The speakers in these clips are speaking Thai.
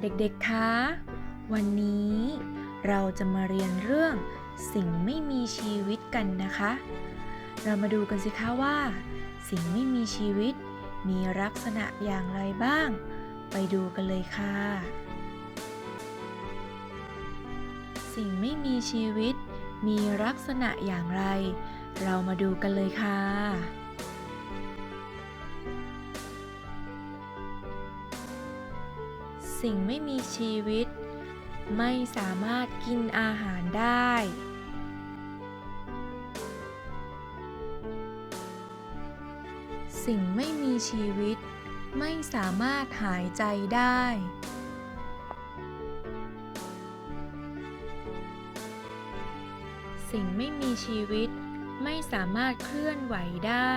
เด็กๆ คะ วันนี้เราจะมาเรียนเรื่องสิ่งไม่มีชีวิตกันนะคะ เรามาดูกันสิคะว่า สิ่งไม่มีชีวิต มีลักษณะอย่างไรบ้าง ไปดูกันเลยค่ะ สิ่งไม่มีชีวิต มีลักษณะอย่างไร เรามาดูกันเลยค่ะ สิ่งไม่มีชีวิต ไม่สามารถกินอาหารได้ สิ่งไม่มีชีวิต ไม่สามารถหายใจได้ สิ่งไม่มีชีวิต ไม่สามารถเคลื่อนไหวได้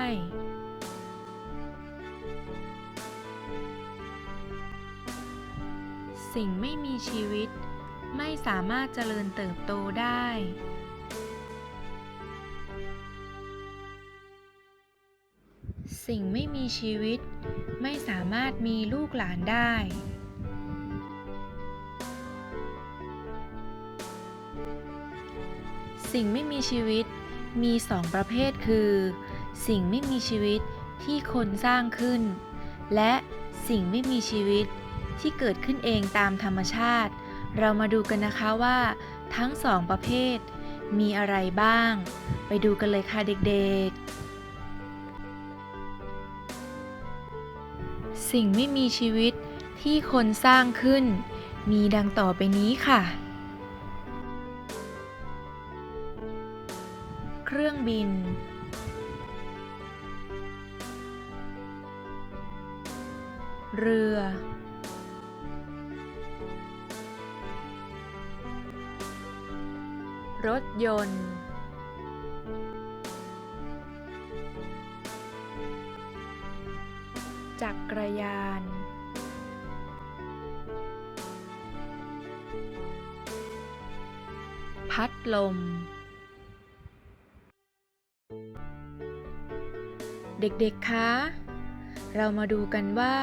สิ่งไม่มีชีวิต ไม่สามารถเจริญเติบโตได้ สิ่งไม่มีชีวิต ไม่สามารถมีลูกหลานได้ สิ่งไม่มีชีวิตมีสองประเภทคือ สิ่งไม่มีชีวิตที่คนสร้างขึ้น และสิ่งไม่มีชีวิต ที่เกิดขึ้นเองตามธรรมชาติ เรามาดูกันนะคะว่า ทั้งสองประเภท มีอะไรบ้าง ไปดูกันเลยค่ะเด็กๆ สิ่งไม่มีชีวิตที่คนสร้างขึ้น มีดังต่อไปนี้ค่ะ เครื่องบินเรือ รถยนต์ จักรยาน พัดลม เด็กๆ คะ เรามาดูกันว่า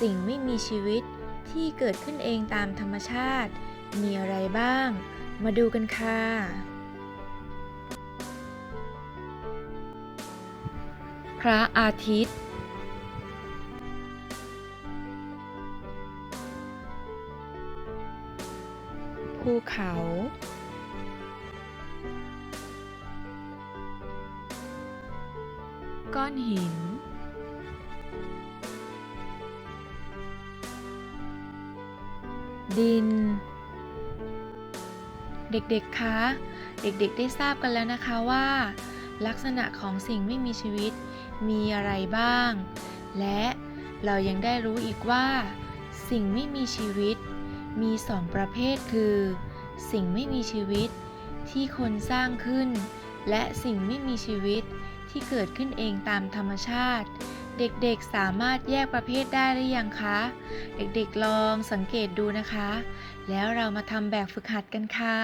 สิ่งไม่มีชีวิตที่เกิดขึ้นเองตามธรรมชาติมีอะไรบ้าง มาดูกันค่ะ พระอาทิตย์ ภูเขา ก้อนหิน ดิน เด็กๆ คะ เด็กๆ ได้ทราบกันแล้วนะคะว่า ลักษณะของสิ่งไม่มีชีวิตมีอะไรบ้าง และเรายังได้รู้อีกว่า สิ่งไม่มีชีวิต มีสองประเภทคือ สิ่งไม่มีชีวิต ที่คนสร้างขึ้น และสิ่งไม่มีชีวิตที่เกิดขึ้นเองตามธรรมชาติ เด็กๆสามารถแยกประเภทได้หรือยังคะ เด็กๆลองสังเกตดูนะคะ แล้วเรามาทำแบบฝึกหัดกันค่ะ